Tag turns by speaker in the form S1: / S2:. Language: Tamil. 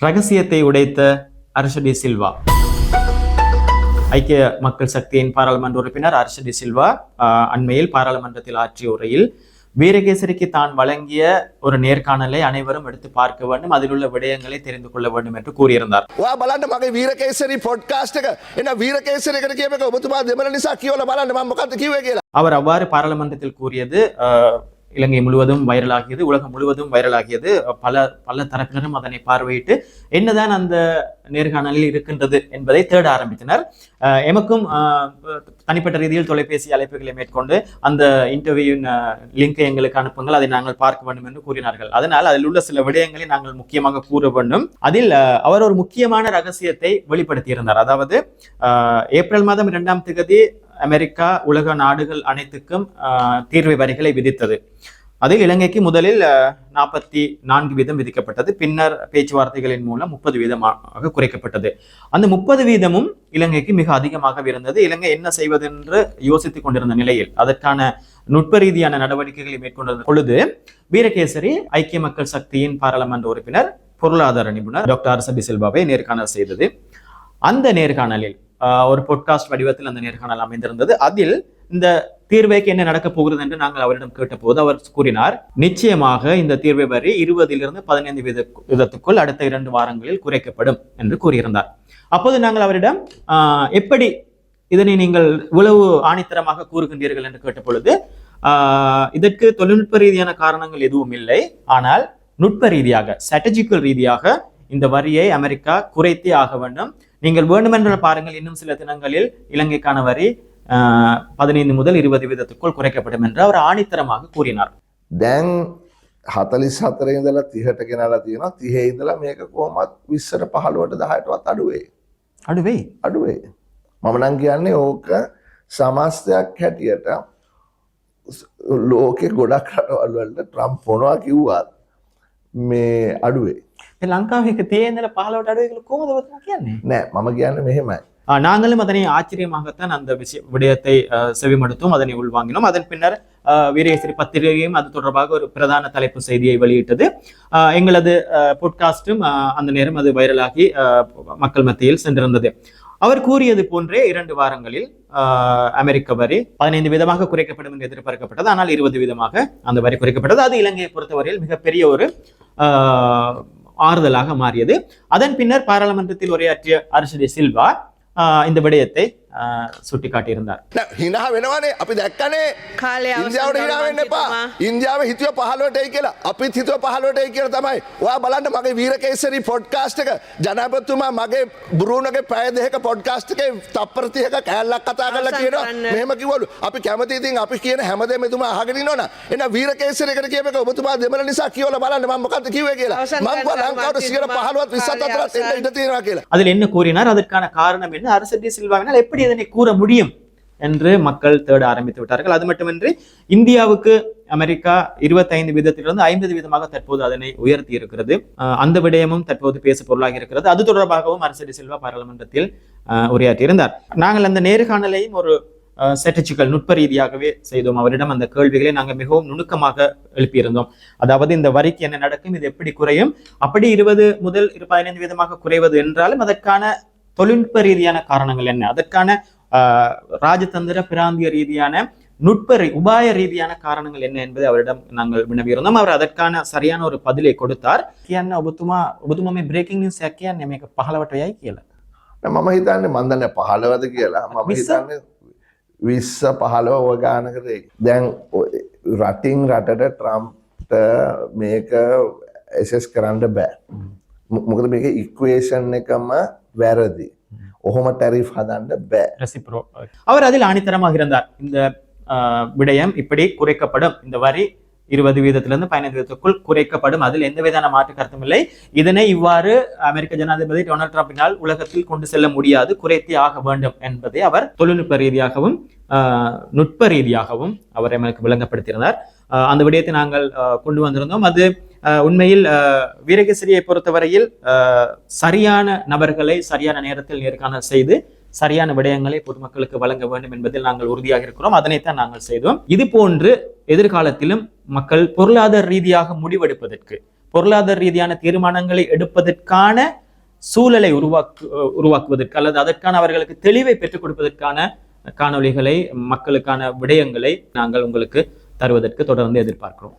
S1: ரகசியத்தை உடைத்த அர்ஷடி சில்வா ஐக்கிய மக்கள் சக்தியின் பாராளுமன்ற உறுப்பினர் அர்ஷடி சில்வா ஆஹ், அண்மையில் பாராளுமன்றத்தில் ஆற்றிய உரையில் வீரகேசரிக்கு தான் வழங்கிய ஒரு நேர்காணலை அனைவரும் எடுத்து பார்க்க வேண்டும் அதில் உள்ள விடயங்களை தெரிந்து கொள்ள வேண்டும் என்று கூறியிருந்தார்
S2: ඔයා බලන්න මගේ වීරකේසරි පොඩ්කාස්ට් එක එන වීරකේසරකට කියප එක ඔබතුමා දෙමළ නිසා කියවල බලන්න මම මොකක්ද කිව්වේ කියලා.
S1: அவர் அவ்வாறு பாராளுமன்றத்தில் கூறியது ஆஹ், இலங்கை முழுவதும் வைரலாகியது உலகம் முழுவதும் வைரலாகியது. பல பல தரப்பினரும் அதனை பார்வையிட்டு என்னதான் அந்த நேர்காணலில் இருக்கின்றது என்பதை தேட ஆரம்பித்தனர். எமக்கும் தனிப்பட்ட ரீதியில் தொலைபேசி அழைப்புகளை மேற்கொண்டு அந்த இன்டர்வியூவின் லிங்கை எங்களுக்கு அனுப்புங்கள் அதை நாங்கள் பார்க்க வேண்டும் என்று கூறினார்கள். அதனால் அதில் உள்ள சில விடயங்களை நாங்கள் முக்கியமாக கூற வேண்டும். அதில் அவர் ஒரு முக்கியமான ரகசியத்தை வெளிப்படுத்தியிருந்தார். அதாவது ஏப்ரல் மாதம் இரண்டாம் திகதி அமெரிக்கா உலக நாடுகள் அனைத்துக்கும் தீர்வை வரிகளை விதித்தது. அதில் இலங்கைக்கு முதலில் நாற்பத்தி நான்கு வீதம் விதிக்கப்பட்டது. பின்னர் பேச்சுவார்த்தைகளின் மூலம் முப்பது வீதமாக குறைக்கப்பட்டது. அந்த முப்பது வீதமும் இலங்கைக்கு மிக அதிகமாக இருந்தது. இலங்கை என்ன செய்வது என்று யோசித்துக் கொண்டிருந்த நிலையில் அதற்கான நுட்ப ரீதியான நடவடிக்கைகளை மேற்கொண்ட பொழுது வீரகேசரி ஐக்கிய மக்கள் சக்தியின் பாராளுமன்ற உறுப்பினர் பொருளாதார நிபுணர் டாக்டர் அரசபி செல்வாவை நேர்காணல் செய்தது. அந்த நேர்காணலில் ஒரு பொட்காஸ்ட் வடிவத்தில் அந்த நேர்காணல் அமைந்திருந்தது. அதில் இந்த தீர்வைக்கு என்ன நடக்கப் போகிறது என்று நாங்கள் அவரிடம் கேட்டபோது அவர் கூறினார் நிச்சயமாக இந்த தீர்வை வரி இருபதிலிருந்து பதினைந்து வீத வீதத்துக்குள் அடுத்த இரண்டு வாரங்களில் குறைக்கப்படும் என்று கூறியிருந்தார். அப்போது நாங்கள் அவரிடம் ஆஹ், எப்படி இதனை நீங்கள் இவ்வளவு ஆணித்தரமாக கூறுகின்றீர்கள்? என்று கேட்ட பொழுது ஆஹ், இதற்கு தொழில்நுட்ப ரீதியான காரணங்கள் எதுவும் இல்லை. ஆனால் நுட்ப ரீதியாக ஸ்ட்ராட்டஜிக்கல் ரீதியாக இந்த வரியை அமெரிக்கா குறைத்தே ஆக வேண்டும். நீங்கள் வேண்டுமென்ற பாருங்கள் இன்னும் சில தினங்களில் இலங்கைக்கான வரி பதினைந்து முதல் இருபது வீதத்துக்குள் குறைக்கப்படும் என்று அவர் ஆணித்தரமாக கூறினார்
S3: දැන් හතලිස් හතර ඉඳලා තිහට ගෙනලා තියෙනවා තිහේ ඉඳලා මේක කොහොමත් විස්සට පහළුවට දහයටවත් අඩුවේ
S1: அடுவை
S3: අඩුවේ මම නම් කියන්නේ ඕක සමස්තයක් හැටියට ලෝකෙ ගොඩක් රටවල්වලට ට්‍රම්ප් මොනවා කිව්වත් මේ අඩුවේ
S1: லங்காவுக்கு தேர்தல பாலோட்ட அடுவைகள் கோமதவத்மா කියන්නේ
S3: නෑ මම කියන්න මෙහෙමයි
S1: ஆஹ் நாங்களும் அதனை ஆச்சரியமாகத்தான் அந்த விஷய விடயத்தை ஆஹ் செவிமடுத்தோம் அதனை உள்வாங்கினோம் அதன் பின்னர் ஆஹ் வீரேஸ்வரி பத்திரிகையும் அது தொடர்பாக ஒரு பிரதான தலைப்பு செய்தியை வெளியிட்டது ஆஹ் எங்களது பொட்காஸ்டும் அந்த நேரம் அது வைரலாகி ஆஹ் மக்கள் மத்தியில் சென்றிருந்தது அவர் கூறியது போன்றே இரண்டு வாரங்களில் ஆஹ் அமெரிக்க வரி பதினைந்து வீதமாக குறைக்கப்படும் என்று எதிர்பார்க்கப்பட்டது ஆனால் இருபது வீதமாக அந்த வரி குறைக்கப்பட்டது அது இலங்கையை பொறுத்தவரையில் மிகப்பெரிய ஒரு ஆஹ் ஆறுதலாக மாறியது. அதன் பின்னர் பாராளுமன்றத்தில் உரையாற்றிய அரசு சில்வா ஆஹ் இந்த விடயத்தை ஆஹ் சுட்டிக்காட்டியிருந்தார்
S2: නෑ, හිනා වෙනවනේ අපි දැක්කනේ
S4: කාලය අවසන්
S2: ඉන්දියාවට හිනා වෙන්න එපා
S4: ගෞරවන්තිතුමා.
S2: ඉන්දියාව හිතුව පහලුවටයි කියලා අපිත් හිතුව පහලුවටයි කියලා තමයි ඔයා බලන්න මගේ වීරකේසරි පොඩ්කාස්ට් එක ජනපතුමා මගේ බුරුණගේ පැය දෙක පොඩ්කාස්ට් එකේ තප්පරතියක කෑල්ලක් කතා කරලා
S4: අවසන්
S2: කියනවා
S4: කරන්න.
S2: මෙහෙම කිව්වලු අපි කැමති ඉතින් අපි කියන හැමදේම එතුමා අහගෙන ඉන්නවනේ එන වීරකේසරිකට කියප එක ඔබතුමා දෙමළ නිසා කියවලා බලන්න මම මොකද්ද කිව්වේ කියලා
S4: අවසන්
S2: මම කිව්වා
S4: කරන්න
S2: ලංකාවට 115ත් 20ත් අතරත් එන්න ඉඩ තියෙනවා කියලා
S1: அதில் என்ன கூறினார் அதற்கான காரணம் என்ன அரசு டி சில்வாவினால் எப்படி இதனை கூற முடியும் என்று மக்கள் தேட ஆரம்பித்து விட்டார்கள். அது மட்டுமின்றி இந்தியாவுக்கு அமெரிக்கா இருபத்தைந்து வீதத்திலிருந்து ஐம்பது வீதமாக தற்போது அதனை உயர்த்தி இருக்கிறது. அந்த விடயமும் தற்போது பேசு பொருளாக இருக்கிறது. அது தொடர்பாகவும் அரசடி செல்வா பாராளுமன்றத்தில் உரையாற்றியிருந்தார். நாங்கள் அந்த நேர்காணலையும் ஒரு சட்டச்சுக்கள் நுட்ப ரீதியாகவே செய்தோம். அவரிடம் அந்த கேள்விகளை நாங்கள் மிகவும் நுணுக்கமாக எழுப்பியிருந்தோம். அதாவது இந்த வரிக்கு என்ன நடக்கும் இது எப்படி குறையும்? அப்படி இருபது முதல் பதினைந்து வீதமாக குறைவது என்றாலும் அதற்கான தொழில்நுட்ப ரீதியான காரணங்கள் என்ன அதற்கான ஆஹ், ராஜதந்திர பிராந்திய ரீதியான நுட்ப ரீ- உபாய ரீதியான காரணங்கள் என்ன என்பதை அவரிடம் நாங்கள் வினவியிருந்தோம் அவர் அதற்கான சரியான ஒரு பதிலை கொடுத்தார் කියන්න ඔබතුමා ඔබතුම මේ බ්‍රේකින් නිවස් එකක් කියන්නේ මේක 15ට යයි කියලා.
S3: නෑ, මම හිතන්නේ මන්දන්න පහළවද කියලා මම
S1: විස්ස?
S3: හිතන්නේ විස්ස පහළව ඕගානකට දැන් ඔය- රටින් රටට ට්‍රම්ප්ට මේක එසස් කරන්න බෑ මො- මොකද මේක ඉක්වේෂන් එකම වැරදි ඔහොම ටැරිෆ් හදන්න බෑ
S1: ரெசிப்ரோ அவர் அதில் ஆணித்தரமாக இருந்தார் இந்த ஆஹ், விடயம் இப்படி குறைக்கப்படும் இந்த வரி இருபது வீதத்திலிருந்து பதினைந்து வீதத்துக்குள் குறைக்கப்படும் அதில் எந்த விதமான மாற்று கருத்தும் இல்லை இதனை இவ்வாறு அமெரிக்க ஜனாதிபதி டொனால்ட் ட்ரம்பினால் உலகத்தில் கொண்டு செல்ல முடியாது குறைத்தே ஆக வேண்டும் என்பதை அவர் தொழில்நுட்ப ரீதியாகவும் ஆஹ், நுட்ப ரீதியாகவும் அவர் எமக்கு விளங்கப்படுத்தியிருந்தார் ஆஹ், அந்த விடயத்தை நாங்கள் ஆஹ், கொண்டு வந்திருந்தோம் அது ஆஹ், உண்மையில் வீரகேசரியை பொறுத்தவரையில் சரியான நபர்களை சரியான நேரத்தில் நேர்காணல் செய்து சரியான விடயங்களை பொதுமக்களுக்கு வழங்க வேண்டும் என்பதில் நாங்கள் உறுதியாக இருக்கிறோம். அதனைத்தான் நாங்கள் செய்தோம். இது போன்று எதிர்காலத்திலும் மக்கள் பொருளாதார ரீதியாக முடிவெடுப்பதற்கு பொருளாதார ரீதியான தீர்மானங்களை எடுப்பதற்கான சூழலை உருவாக்கு உருவாக்குவதற்கு அல்லது அதற்கான அவர்களுக்கு தெளிவை பெற்றுக் கொடுப்பதற்கான காணொளிகளை மக்களுக்கான விடயங்களை நாங்கள் உங்களுக்கு தருவதற்கு தொடர்ந்து எதிர்பார்க்கிறோம்.